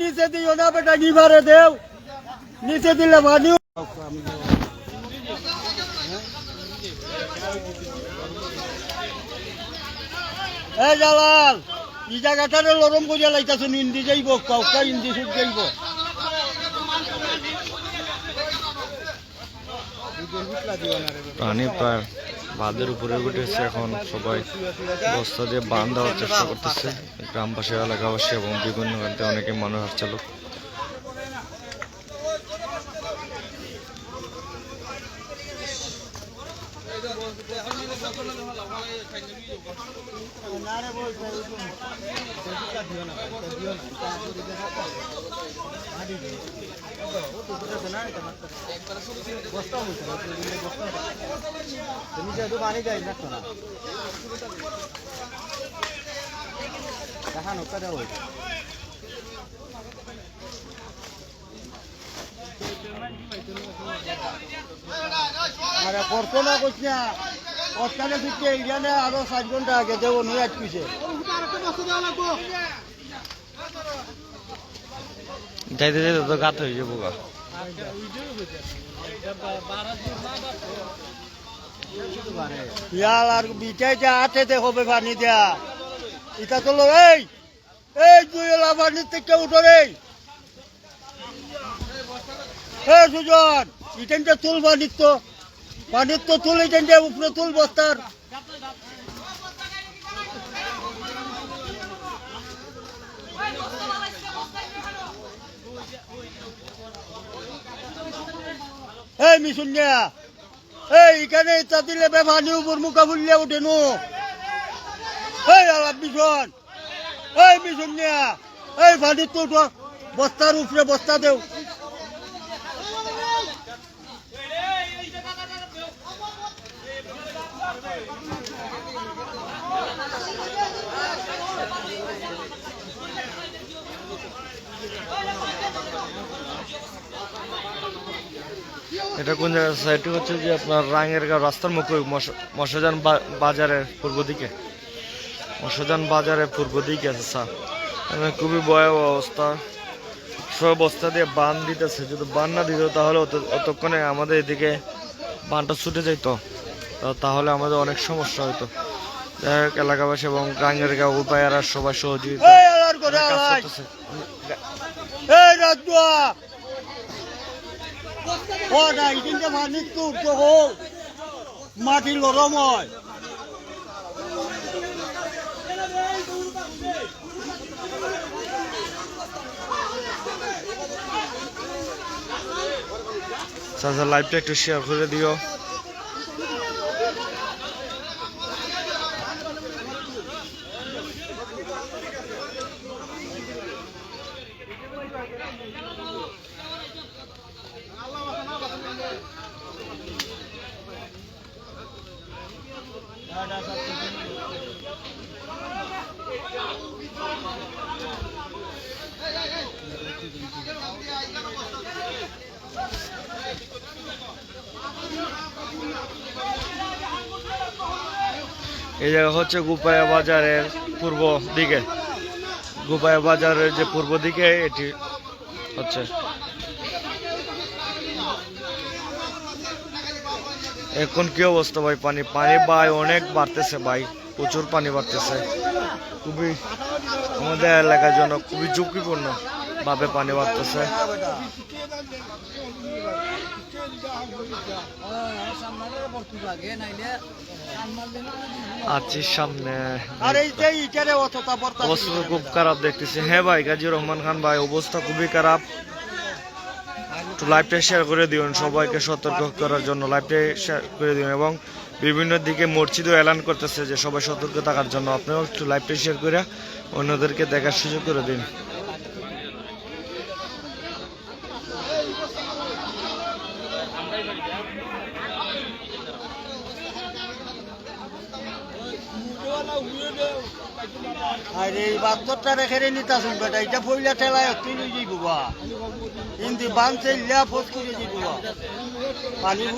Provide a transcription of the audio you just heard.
নিচে দিও না বেটা নিবারে দেও। নিচে দিলে ভানিও এ জালাল, ই জায়গাটারে লরম করিয়া লাইতাছুন ইন্দি যাইব, কাউকা ইন্দি সুদ যাইব। পানি প্রায় বাঁধের উপরে উঠেছে। এখন সবাই বস্তা দিয়ে বাঁধ দেওয়ার চেষ্টা করতেছে। গ্রামবাসী, এলাকাবাসী এবং বিভিন্ন প্রান্তে অনেকে মানুষ আসছে। লোক আরে করতো না কইস না অস্থানে ফিরতে এইখানে আরও সাত ঘণ্টা আগে দেবো নিয়ে আটকিছে যাইতে যাইতে তো গাত হয়ে যাব গা। ইয়াল আর বিটাইতে হাতেতে হবে পানি দেয়া। এটা তো এই এই দুইলা পানির থেকে উঠো রে। হে সুজন, ইটেনটা তুল পানির তো। পানির তো তুল, ইটেনটা উপরে তুল বস্তার। এই মিশুনিয়া এই এখানে ইচ্ছা দিলে বে পানি উপর মুখা ফুললে উঠে নো। এই আলাপ মিশন এই মিশুনিয়া এই পানির তো বস্তার উপরে বস্তা দেও। এটা কোন জায়গায়? সাইডটি হচ্ছে যে আপনার রাঙের গাঁও রাস্তার মুখে মশ- মশাজান বাজারের পূর্ব দিকে। মশাজান বাজারের পূর্ব দিকে আছে স্যার। এখানে খুবই ভয়াবহ অবস্থা। সব অবস্থা দিয়ে বান দিতেছে। যদি বান না দিত তাহলে অত- অতক্ষণে আমাদের এদিকে বানটা ছুটে যেত তাহলে আমাদের অনেক সমস্যা হতো যাই হোক এলাকাবাসী এবং গাঙ্গের গাঁও উপায়ারা সবাই সহযোগিতা এই আলার করে কাজ আলাই করতেছে। এই রাজুয়া ও না এখানটা পানির তো উঠতে হোক মাটি লরম হয়। চাচা লাইভটা একটু শেয়ার করে দিও। এই জায়গা হচ্ছে গুপায়া বাজারের পূর্ব দিকে। গুপায়া বাজারের যে পূর্ব দিকে, এটি হচ্ছে। এখন কি অবস্থা ভাই? পানি পানি ভাই অনেক বাড়তেছে ভাই, প্রচুর পানি বাড়তেছে। খুবই আমাদের এলাকার জন্য খুবই ঝুঁকিপূর্ণ ভাবে পানি বাড়তেছে। সামনে। অবস্থা খুব খারাপ দেখতেছি। হ্যাঁ ভাই গাজী রহমান খান ভাই অবস্থা খুবই খারাপ। লাইভটা শেয়ার করে দিন সবাইকে সতর্ক করার জন্য। লাইভটা শেয়ার করে দিন এবং বিভিন্ন দিকে মসজিদও এলান করতেছে যে সবাই সতর্ক থাকার জন্য। আপনিও একটু লাইভটা শেয়ার করে অন্যদেরকে দেখার সুযোগ করে দিন। কিন্তু বান পানি